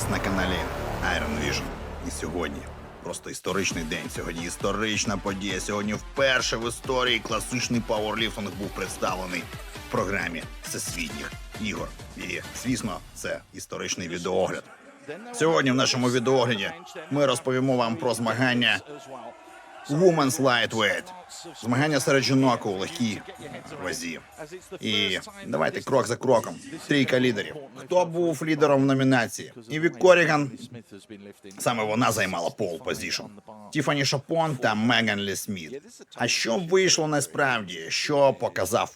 вас на каналі Iron Vision. І сьогодні просто історичний день. Сьогодні історична подія. Сьогодні вперше в історії класичний пауерліфтинг був представлений в програмі всесвітніх ігор. І звісно, це історичний відеогляд. Сьогодні в нашому відеогляді ми розповімо вам про змагання Women's Lightweight. Змагання серед жінок у легкій вазі. І давайте крок за кроком. Трійка лідерів. Хто був лідером в номінації? Іві Коріган. Саме вона займала пол позішн. Тіфані Шапон та Меган Лі Сміт. А що вийшло насправді? Що показав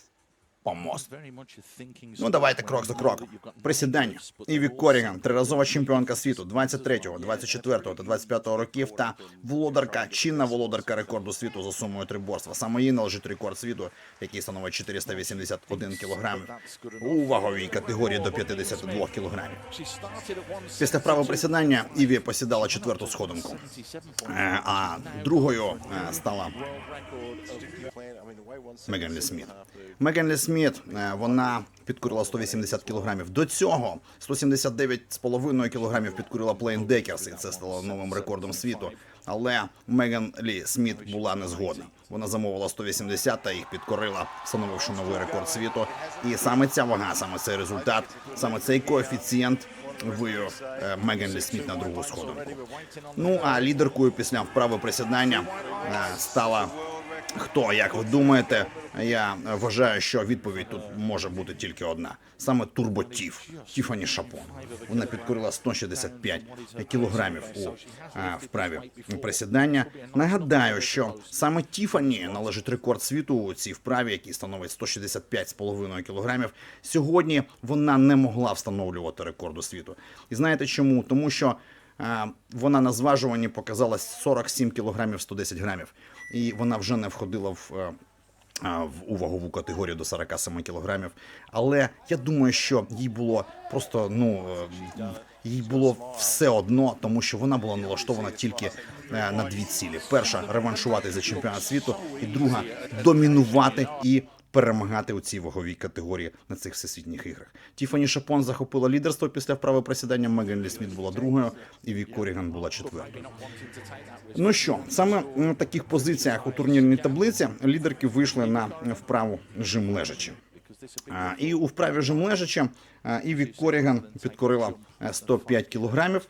помост? Ну, давайте крок за кроком. Присідання. Іві Коріган, триразова чемпіонка світу 23-го, 24-го та 25-го років та володарка, чинна володарка рекорду світу за сумою триборства. Саме їй належить рекорд світу, який становить 481 кілограмів у ваговій категорії до 52 кілограмів. Після вправи присідання Іві посідала четверту сходинку, Е, а другою е, стала Меган Лі Сміт. Меган Лі Сміт, е, вона підкорила 180 кілограмів. До цього 179,5 кілограмів підкорила Плейн Декерс, і це стало новим рекордом світу. Але Меган Лі Сміт була не згодна. Вона замовила 180 та їх підкорила, встановивши новий рекорд світу. І саме ця вага, саме цей результат, саме цей коефіцієнт вивів е, Меган Лі Сміт на другу сходинку. Ну а лідеркою після вправи присідання е, стала Хто, як ви думаєте, я вважаю, що відповідь тут може бути тільки одна: саме турботів Тіфані Шапон. Вона підкорила 165 кілограмів у е, вправі присідання. Нагадаю, що саме Тіфані належить рекорд світу у цій вправі, який становить 165,5 кілограмів. Сьогодні вона не могла встановлювати рекорду світу. І знаєте чому? Тому що вона на зважуванні показала 47 кілограмів 110 грамів, і вона вже не входила в. е, в вагову категорію до 47 кілограмів. Але я думаю, що їй було просто ну е, їй було все одно, тому що вона була налаштована тільки е, на дві цілі: перша реваншувати за чемпіонат світу, і друга домінувати і. Перемагати у цій ваговій категорії на цих всесвітніх іграх. Тіфані Шапон захопила лідерство після вправи присідання. Меган Лі Сміт була другою, і Вік Коріган була четвертою. Ну що, саме на таких позиціях у турнірній таблиці лідерки вийшли на вправу жим лежачі. І у вправі жим лежачі Іві Коріган підкорила е, 105 кілограмів.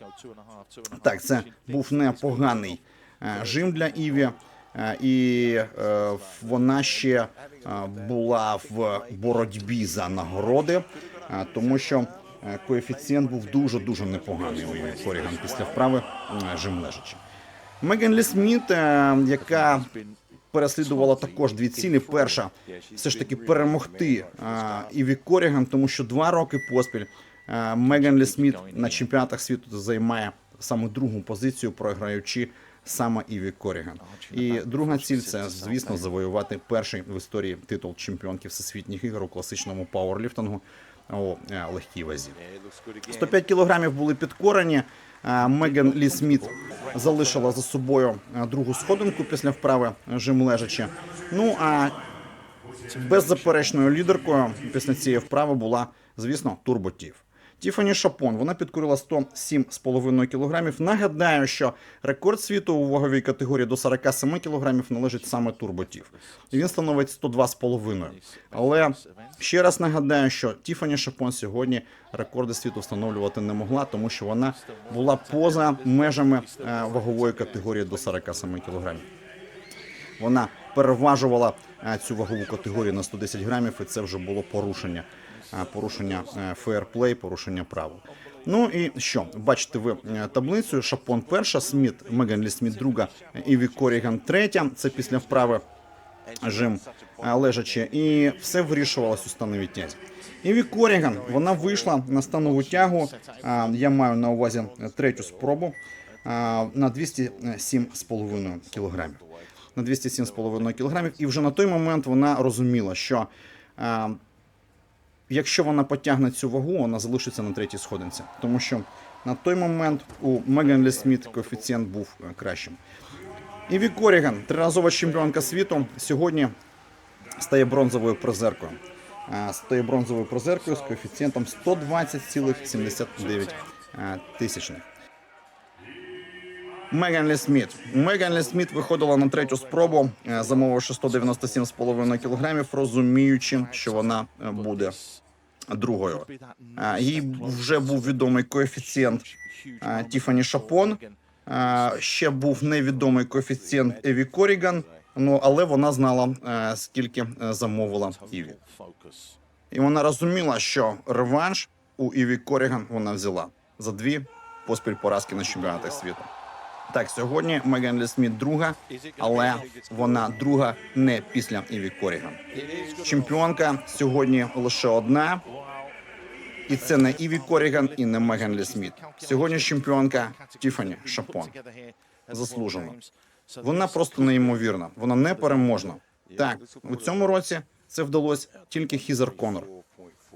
Так, це був непоганий е, жим для Іві. Е, І е, вона ще е, була в боротьбі за нагороди, тому що коефіцієнт був дуже дуже непоганий у Коріган після вправи жим лежачі. Меган Лі Сміт, яка переслідувала також дві цілі. Перша все ж таки перемогти Іві Коріган, тому що два роки поспіль Меган Лі Сміт на чемпіонатах світу займає саме другу позицію, програючи саме Іві Коріган. І друга ціль це, звісно, завоювати перший в історії титул чемпіонки всесвітніх ігор у класичному пауерліфтингу у е, легкій вазі. 105 кілограмів були підкорені. Е, Меган Лі Сміт залишила за собою е, другу сходинку після вправи жим лежачи. Ну а беззаперечною лідеркою після цієї вправи була, звісно, турботів. Тіфані Шапон вона підкорила 107,5 кілограмів. Нагадаю, що рекорд світу у ваговій категорії до 47 кілограмів належить саме турботів. Він становить 102,5. Але ще раз нагадаю, що Тіфані Шапон сьогодні рекорди світу встановлювати не могла, тому що вона була поза межами е, вагової категорії до 47 кілограмів. Вона переважувала е, цю вагову категорію на 110 грамів, і це вже було порушення. Е, Порушення фейерплей, порушення правил. Ну і що? Бачите ви е, таблицю. Шапон перша, Сміт, Меган Лі Сміт друга, Іві Коріган третя. Це після вправи жим е, лежачи. І все вирішувалось у становій тязі. Іві Коріган, вона вийшла на станову тягу. Я маю на увазі третю спробу на 207,5 кілограмів на 207,5 кілограмів. І вже на той момент вона розуміла, що якщо вона потягне цю вагу, вона залишиться на третій сходинці. Тому що на той момент у Меган Лі Сміт коефіцієнт був кращим. кращим. Вік Коріган, триразова чемпіонка світу, сьогодні стає бронзовою призеркою. Е, Стає бронзовою призеркою з коефіцієнтом 120,79 е, тисячних. Меган Лі Сміт. Меган Лі Сміт виходила на третю спробу, е, замовивши 197,5 кілограмів, розуміючи, що вона е, буде другою. Е, Їй вже був відомий коефіцієнт Тіфані Шапон. Ще був невідомий коефіцієнт Еві Коріган. Ну але вона знала скільки замовила Іві. І вона розуміла, що реванш у Іві Коріган вона взяла за дві поспіль поразки на чемпіонатах світу. Так, сьогодні Меган Сміт друга, але вона друга не після Іві Коріган. Чемпіонка сьогодні лише одна, і це не Іві Коріган і не Меган Сміт. Сьогодні чемпіонка Тіфані Шапон. Заслужено. Вона просто неймовірна. Вона непереможна. Так, у цьому році це вдалося тільки Хізер Конор.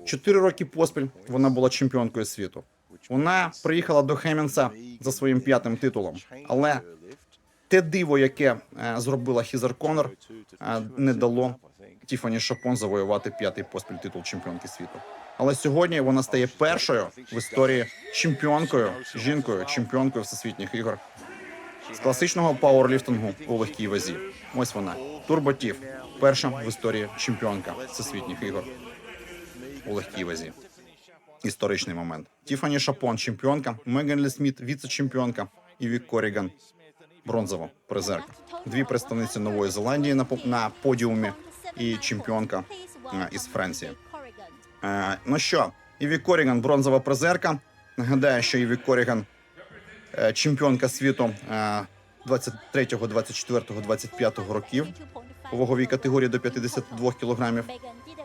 Чотири роки поспіль вона була чемпіонкою світу. Вона приїхала до Хемінса за своїм п'ятим титулом, але те диво, яке е, зробила Хізер Конор, е, не дало Тіфані Шапон завоювати п'ятий поспіль титул чемпіонки світу. Але сьогодні вона стає першою в історії чемпіонкою, жінкою, чемпіонкою всесвітніх ігор з класичного пауерліфтингу у легкій вазі. Ось вона Турботів, перша в історії чемпіонка всесвітніх ігор у легкій вазі. Історичний момент. Тіфані Шапон, чемпіонка, Меган Лі Сміт, віце-чемпіонка, і Вік Коріган, бронзова призерка. Дві представниці Нової Зеландії на, на подіумі і чемпіонка е, із Франції. Е, ну що, Іві Коріган, бронзова призерка. Нагадаю, що Іві Коріган е, чемпіонка світу е, 23, 24, 25 років у ваговій категорії до 52 кілограмів.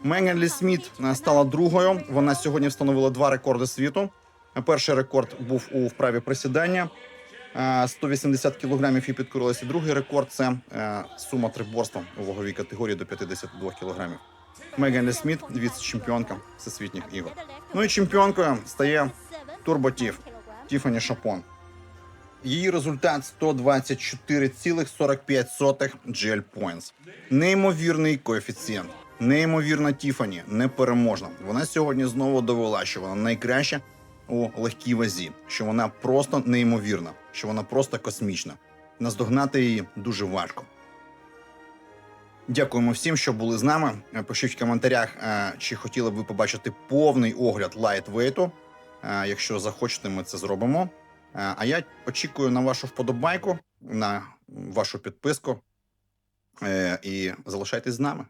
Меган Лі Сміт е, стала другою. Вона сьогодні встановила два рекорди світу. Е, Перший рекорд був у вправі присідання. е, 180 кілограмів і підкорилася. Другий рекорд це е, сума триборства у ваговій категорії до 52 кілограмів. Меган Лі Сміт, віце-чемпіонка всесвітніх ігор. Ну і чемпіонкою стає турботів Тіфані Шапон. Її результат 124,45 GL Points. Неймовірний коефіцієнт. Неймовірна Тіфані, непереможна. Вона сьогодні знову довела, що вона найкраща у легкій вазі, що вона просто неймовірна, що вона просто космічна. Наздогнати її дуже важко. Дякуємо всім, що були з нами. Пишіть в коментарях, е, чи хотіли б ви побачити повний огляд лайтвейту. Е, Якщо захочете, ми це зробимо. Е, А я очікую на вашу вподобайку, на вашу підписку. Е, І залишайтесь з нами.